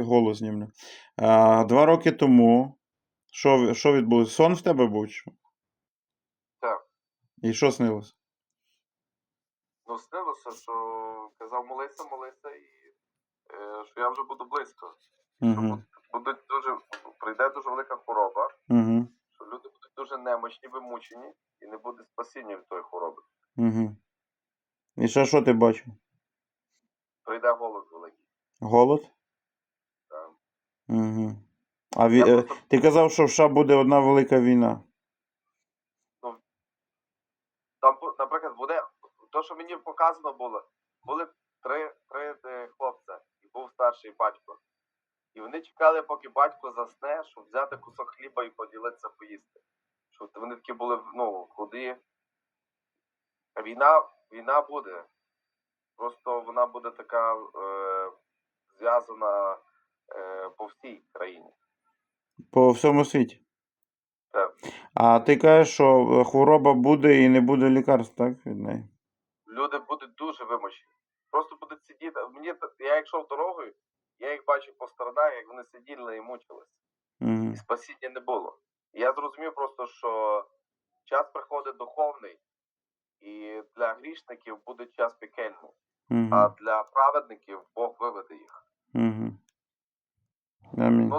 голос знімлю. Два роки тому. Що, що відбулося? Сон в тебе був? Так. І що снилося? Ну, снилося, що казав молися, молися, і е, що я вже буду близько. Угу. Будуть дуже, прийде дуже велика хвороба, Угу. що люди будуть дуже немощні, вимучені, і не буде спасіння від тої хвороби. Угу. І що, що ти бачив? Прийде голод великий. Голод? Угу. А ві... Е, просто- ти казав, що в США буде одна велика війна. Там, бу- наприклад, буде то, що мені показано було, були три, три е, хлопця, і був старший батько. І вони чекали, поки батько засне, щоб взяти кусок хліба і поділитися поїсти. Щоб вони такі були ну, худі. А Війна, війна буде. Просто вона буде така е, зв'язана всій країні. По всьому світі. Так. А ти кажеш, що е, хвороба буде і не буде лікарств, так? Від неї? люди будуть дуже вимучені. Просто будуть сидіти. Мені я як йшов дорогою, я їх бачу по сторонах, як вони сиділи і мучились. Угу. І спасіння не було. І я зрозумів просто, що час приходить духовний, і для грішників буде час пекельний, а Угу. для праведників Бог виведе їх. Угу. Амінь. Ну,